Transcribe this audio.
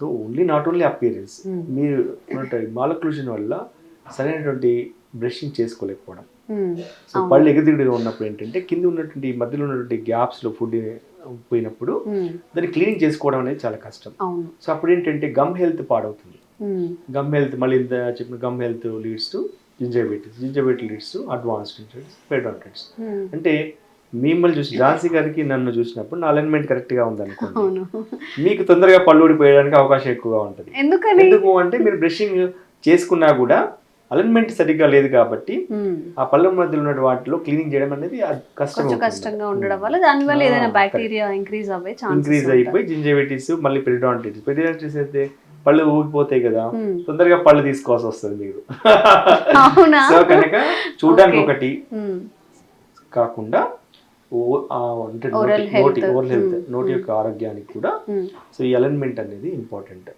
So only not only appearance Hmm. మీరు malocclusion వల్ల సరైనటువంటి బ్రషింగ్ చేసుకోలేకపోవడం. సో అవును. పళ్ళు ఎగదిగడిగా ఉన్నప్పుడు ఏంటంటే కింద ఉన్నటువంటి మధ్యలో ఉన్నటువంటి గ్యాప్స్లో ఫుడ్ పోయినప్పుడు ఉమ్, దాన్ని క్లీనింగ్ చేసుకోవడం అనేది చాలా కష్టం. సో అప్పుడు ఏంటంటే గమ్ హెల్త్ పాడవుతుంది. గమ్ హెల్త్ మళ్ళీ ఇంత చెప్పిన gum health leads to gingivitis gingivitis leads to advanced periodontitis um, అంటే మిమ్మల్ని చూసి ఝాన్సీ గారికి నన్ను చూసినప్పుడు నా అలైన్మెంట్ కరెక్ట్గా ఉందనుకోండి. అవును. మీకు తొందరగా పళ్ళు ఊడిపోయడానికి అవకాశం ఎక్కువగా ఉంటుంది. ఎందుకని? ఎందుకు అంటే మీరు బ్రషింగ్ చేసుకున్నా కూడా అలైన్మెంట్ సరిగ్గా లేదు కాబట్టి ఆ పళ్ళ మధ్యలో ఉన్న వాటిలో క్లీనింగ్ చేయడం అనేది కష్టం కష్టంగా ఉండడం వల్ల దానివల్ల ఏదైనా బ్యాక్టీరియా ఇంక్రీజ్ అవ్వే ఇంక్రీజ్ అయిపోయి జింజైటిస్ మళ్ళీ పెరిడాంటిటిస్ పెరిడాంటిటిస్ అయితే పళ్ళు ఊగిపోతాయి కదా. తొందరగా పళ్ళు తీసుకోవాల్సి వస్తుంది మీరు సో కనుక చూడడానికి. ఒకటి కాకుండా అంటే నోటి- నోటి. Oral health Hmm. నోటి యొక్క ఆరోగ్యానికి కూడా ఉమ్, సో ఈ అలైన్మెంట్ అనేది ఇంపార్టెంట్